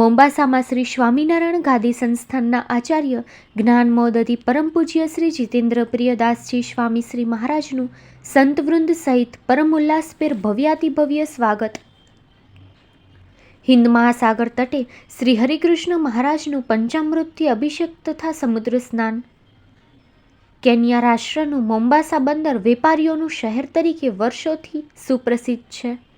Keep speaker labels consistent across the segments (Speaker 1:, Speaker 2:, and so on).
Speaker 1: મોમ્બાસામાં શ્રી સ્વામિનારાયણ ગાદી સંસ્થાનના આચાર્ય જ્ઞાન મોદતી પરમ પૂજ્ય શ્રી જીતેન્દ્ર પ્રિયદાસજી સ્વામી શ્રી મહારાજનું સંતવૃંદ સહિત પરમ ઉલ્લાસભેર ભવ્યાતિભવ્ય સ્વાગત. હિન્દ મહાસાગર તટે શ્રી હરિકૃષ્ણ મહારાજનું પંચામૃતથી અભિષેક તથા સમુદ્ર સ્નાન. કેન્યા રાષ્ટ્રનું મોમ્બાસા બંદર વેપારીઓનું શહેર તરીકે વર્ષોથી સુપ્રસિદ્ધ છે.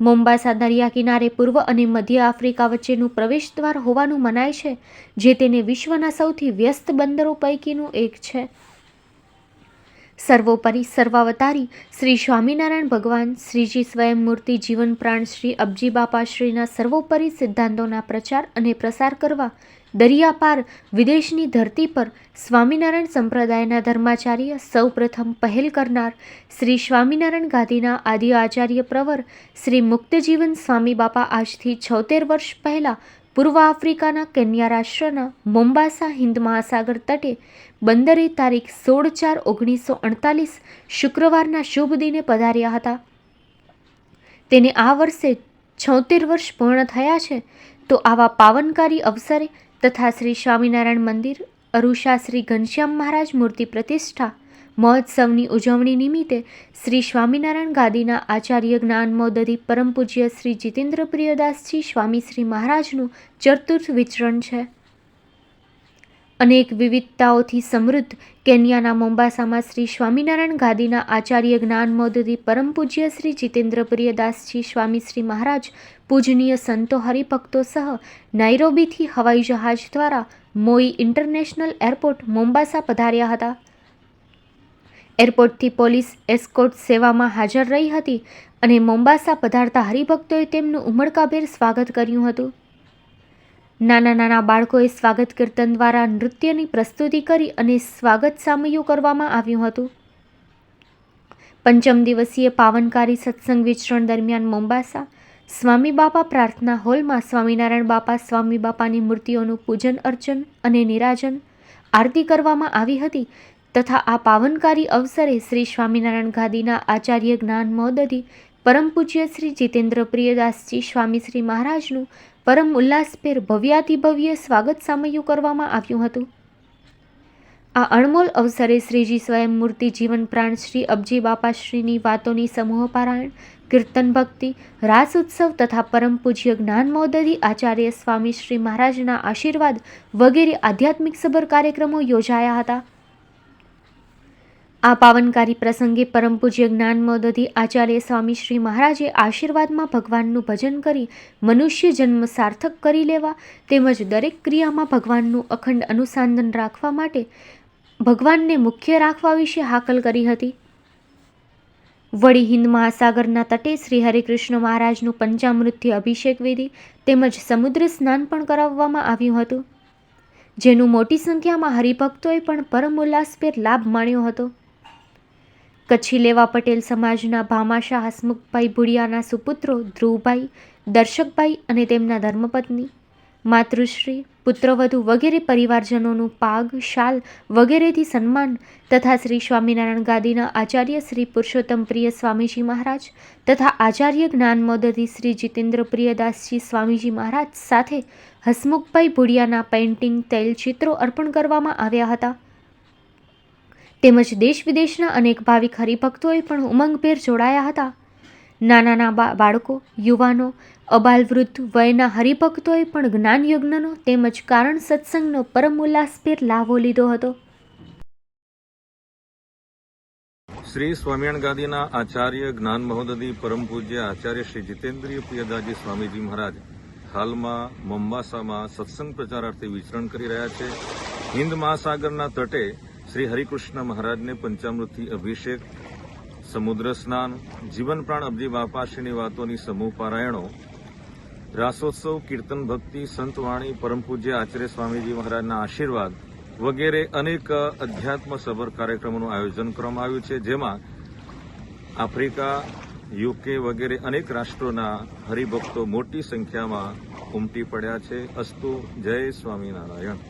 Speaker 1: મોમ્બાસા દરિયા કિનારે પૂર્વ અને મધ્ય આફ્રિકા વચ્ચેનું પ્રવેશદ્વાર હોવાનું મનાય છે, જે તેને વિશ્વના સૌથી વ્યસ્ત બંદરો પૈકીનું એક છે. સર્વોપરી સર્વાવતારી શ્રી સ્વામિનારાયણ ભગવાન શ્રીજી સ્વયંમૂર્તિ જીવનપ્રાણ જીવન પ્રાણ શ્રી અબજી બાપા શ્રીના સર્વોપરી સિદ્ધાંતોના પ્રચાર અને પ્રસાર કરવા દરિયા પાર વિદેશની ધરતી પર સ્વામિનારાયણ સંપ્રદાયના ધર્માચાર્ય સૌપ્રથમ પહેલ કરનાર શ્રી સ્વામિનારાયણ ગાદીના આદિ આચાર્ય પ્રવર શ્રી મુક્તજીવન સ્વામી બાપા આજથી છોતેર વર્ષ પહેલાં પૂર્વ આફ્રિકાના કેન્યા રાષ્ટ્રના મોમ્બાસા હિન્દ મહાસાગર તટે બંદરે તારીખ સોળ ચાર ઓગણીસો અડતાલીસ શુક્રવારના શુભ દિને પધાર્યા હતા. તેને આ વર્ષે છોતેર વર્ષ પૂર્ણ થયા છે. તો આવા પાવનકારી અવસરે તથા શ્રી સ્વામિનારાયણ મંદિર, અરુષા શ્રી ઘનશ્યામ મહારાજ મૂર્તિ પ્રતિષ્ઠા, મહોત્સવની ઉજવણી નિમિત્તે શ્રી સ્વામિનારાયણ ગાદીના આચાર્ય જ્ઞાન મોદદી પરમ પૂજ્ય શ્રી જીતેન્દ્ર પ્રિયદાસજી સ્વામી શ્રી મહારાજનું ચતુર્થ વિચરણ છે. અનેક વિવિધતાઓથી સમૃદ્ધ કેન્યાના મોમ્બાસામાં શ્રી સ્વામિનારાયણ ગાદીના આચાર્ય જ્ઞાન મોદદી પરમ પૂજ્ય શ્રી જીતેન્દ્ર પ્રિયદાસજી સ્વામી શ્રી મહારાજ, પૂજનીય સંતો હરિભક્તો સહ નાઇરોબીથી હવાઈ જહાજ દ્વારા મોઈ ઇન્ટરનેશનલ એરપોર્ટ મોમ્બાસા પધાર્યા હતા. એરપોર્ટથી પોલીસ એસ્કોર્ટ સેવામાં હાજર રહી હતી અને મોમ્બાસા પધારતા હરિભક્તોએ તેમનું ઉમળકાભેર સ્વાગત કર્યું હતું. નાના નાના બાળકોએ સ્વાગત કીર્તન દ્વારા નૃત્યની પ્રસ્તુતિ કરી અને સ્વાગત સામયું કરવામાં આવ્યું હતું. પંચમ દિવસીય પાવનકારી સત્સંગ વિચરણ દરમિયાન મોમ્બાસા સ્વામી બાપા પ્રાર્થના હોલમાં સ્વામિનારાયણ બાપા સ્વામી બાપાની મૂર્તિઓનું પૂજન, અર્ચન અને નિરાજન આરતી કરવામાં આવી હતી તથા આ પાવનકારી અવસરે શ્રી સ્વામિનારાયણ ગાદીના આચાર્ય જ્ઞાન મોદદી પરમ પૂજ્ય શ્રી જીતેન્દ્ર પ્રિયદાસજી સ્વામી શ્રી મહારાજનું પરમ ઉલ્લાસભેર ભવ્યાતિભવ્ય સ્વાગત સામયું કરવામાં આવ્યું હતું. આ અણમોલ અવસરે શ્રીજી સ્વયં મૂર્તિ જીવન પ્રાણ શ્રી અબજી બાપાશ્રીની વાતોની સમૂહ પારાયણ, કીર્તન ભક્તિ, રાસ ઉત્સવ તથા પરમ પૂજ્ય જ્ઞાન મોદદી આચાર્ય સ્વામી શ્રી મહારાજના આશીર્વાદ વગેરે આધ્યાત્મિક સભર કાર્યક્રમો યોજાયા હતા. આ પાવનકારી પ્રસંગે પરમ પૂજ્ય જ્ઞાન મોદદી આચાર્ય સ્વામી શ્રી મહારાજે આશીર્વાદમાં ભગવાનનું ભજન કરી મનુષ્ય જન્મ સાર્થક કરી લેવા તેમજ દરેક ક્રિયામાં ભગવાનનું અખંડ અનુસંધાન રાખવા માટે ભગવાનને મુખ્ય રાખવા વિશે હાકલ કરી હતી. વળી હિન્દ મહાસાગરના તટે શ્રી હરિકૃષ્ણ મહારાજનું પંચામૃતથી અભિષેક વિધિ તેમજ સમુદ્ર સ્નાન પણ કરાવવામાં આવ્યું હતું. જેનું મોટી સંખ્યામાં હરિભક્તોએ પણ પરમ ઉલ્લાસભેર લાભ માણ્યો હતો. કચ્છી લેવા પટેલ સમાજના ભામાશા હસમુખભાઈ ભુડિયાના સુપુત્રો ધ્રુવભાઈ, દર્શકભાઈ અને તેમના ધર્મપત્ની, માતૃશ્રી, પુત્રવધુ વગેરે પરિવારજનોનું પાગ, શાલ વગેરેથી સન્માન તથા શ્રી સ્વામિનારાયણ ગાદીના આચાર્ય શ્રી પુરુષોત્તમ પ્રિય સ્વામીજી મહારાજ તથા આચાર્ય જ્ઞાન મોદદી શ્રી જીતેન્દ્ર પ્રિયદાસજી સ્વામીજી મહારાજ સાથે હસમુખભાઈ ભુડિયાના પેઇન્ટિંગ તૈલચિત્રો અર્પણ કરવામાં આવ્યા હતા. તેમજ દેશ વિદેશના અનેક ભાવિક હરિભક્તોએ પણ ઉમંગભેર જોડાયા હતા. નાના નાના બાળકો, યુવાનો, અબાલ વૃદ્ધ, વયના હરિભક્તોએ પણ જ્ઞાનયજ્ઞનો તેમજ કારણ સત્સંગનો પરમ ઉલ્લાસભેર લાભો લીધો હતો.
Speaker 2: શ્રી સ્વામિનારાયણ ગાંધીના આચાર્ય જ્ઞાન મહોદદી પરમ પૂજ્ય આચાર્ય શ્રી જીતેન્દ્રિય પ્રિયદાજી સ્વામીજી મહારાજ હાલમાં મોમ્બાસામાં સત્સંગ પ્રચારાર્થે વિચરણ કરી રહ્યા છે. હિન્દ મહાસાગરના તટે શ્રી હરિકૃષ્ણ મહારાજને પંચામૃતથી અભિષેક, સમુદ્ર સ્નાન, જીવન પ્રાણ અબજી બાપાશ્રીની વાતોની સમૂહ પારાયણો, રાસોત્સવ, કીર્તન ભક્તિ સંતવાણી પરમ પૂજ્ય આચાર્ય સ્વામીજી મહારાજના આશીર્વાદ વગેરે અનેક અધ્યાત્મ સભર કાર્યક્રમોનું આયોજન કરવામાં આવ્યું છે, જેમાં આફ્રિકા, યુકે વગેરે અનેક રાષ્ટ્રોના હરિભક્તો મોટી સંખ્યામાં ઉમટી પડ્યા છે. અસ્તુ, જય સ્વામિનારાયણ.